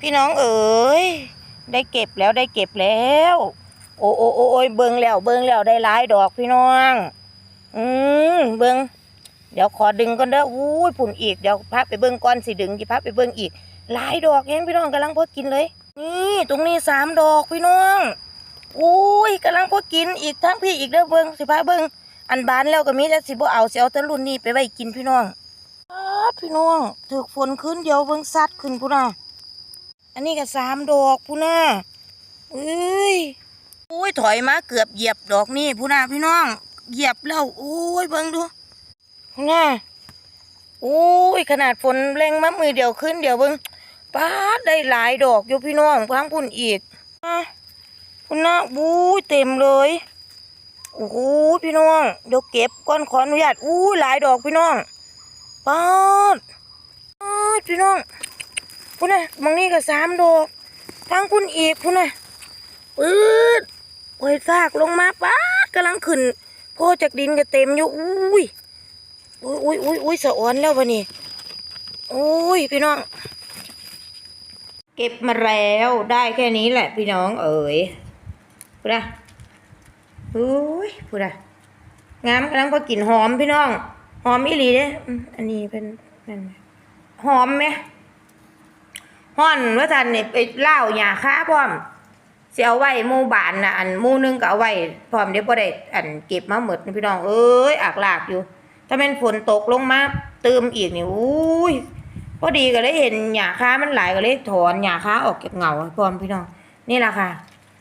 พี่น้องเอ๋ยได้เก็บแล้วได้เก็บแล้ว โอ้โอ้โอ้ยเบิงแล้วเบิงแล้วได้หลายดอกพี่น้อง อืมเบิงเดี๋ยวขอดึงก่อนเด้ออู้ยปุ่นอีกเดี๋ยวพาไปเบิงก่อนสิดึงสิพาไปเบิงอีก หลายดอกเองพี่น้องกำลังพอกินเลย นี่ตรงนี้สามดอกพี่น้องอุ้ยกำลังพอกินอีกทั้งพี่อีกเด้อเบิงสิพาเบิงอันบานแล้วก็มีแต่สิบ่เอาเสิเอาแต่รุ่นนี้ไปไว้กินพี่น้องพี่น้องถูกฝนขึ้นเดี๋ยวเบิงซัดขึ้นพุ่นน่ะ อันนี้ก็สามดอกพูน่าเอ้ยโอ้ยถอยมาเกือบเหยียบดอกนี่พูน่าพี่น้อง เหยียบแล้วโอ้ยเบิ่งดูพูน่าโอ้ยขนาดฝนแรงมามือเดียวขึ้นเดี๋ยวเบิ่งป้าได้หลายดอกอยู่พี่น้องพังพุ่นอีกอะพูน่าบู้ยเต็มเลยโอ้โหพี่น้องเดี๋ยวเก็บก่อนขออนุญาตอู้ยหลายดอกพี่น้องป้าป้าพี่น้อง พุ่นนะมองนี่ก็สามดอกทางพุ่นอีกพุ่นนะปื๊ดโอ้ยซากลงมาป้ากำลังขึ้นโพจากดินก็เต็มอยู่อุ้ยอุ้ยอุ้ยอุ้ยอุ้ยสะอ่อนแล้ววะนี่โอ้ยพี่น้อง เก็บมาแล้วได้แค่นี้แหละพี่น้องเอ๋ยพูดะอุ้ยพูดะงามกำลังพอกินหอมพี่น้อง หอมอีหลีเด้ออันนี้เป็นเป็นหอมไหม ห่อนว่าท่านนี่ไปเล่าหยาค้าพร้อมเสียเอาไว้หมู่บ้านนะอันหมู่หนึงก็เอาไว้พร้อมเดี๋ยวบ่ได้อันเก็บมาหมดพี่น้องเอ้ยอากลากอยู่ ถ้าแม่นฝนตกลงมาเติมอีกนี่อุ้ยพอดีก็เลยเห็นหญ้าค้ามันหลายก็เลยถอนหญ้าค้าออกเก็บเหงาพร้อมพี่น้อง นี่ล่ะค่ะ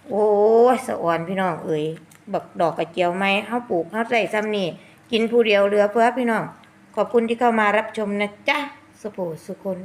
โอ้ยสะอ่อนพี่น้องเอ้ยบักดอกกระเจียวไหมเฮาปลูกเฮาใส่ซ้ำนี่กินผู้เดียวเหลือเพื่อพี่น้อง ขอบคุณที่เข้ามารับชมนะจ๊ะสุโขสุคน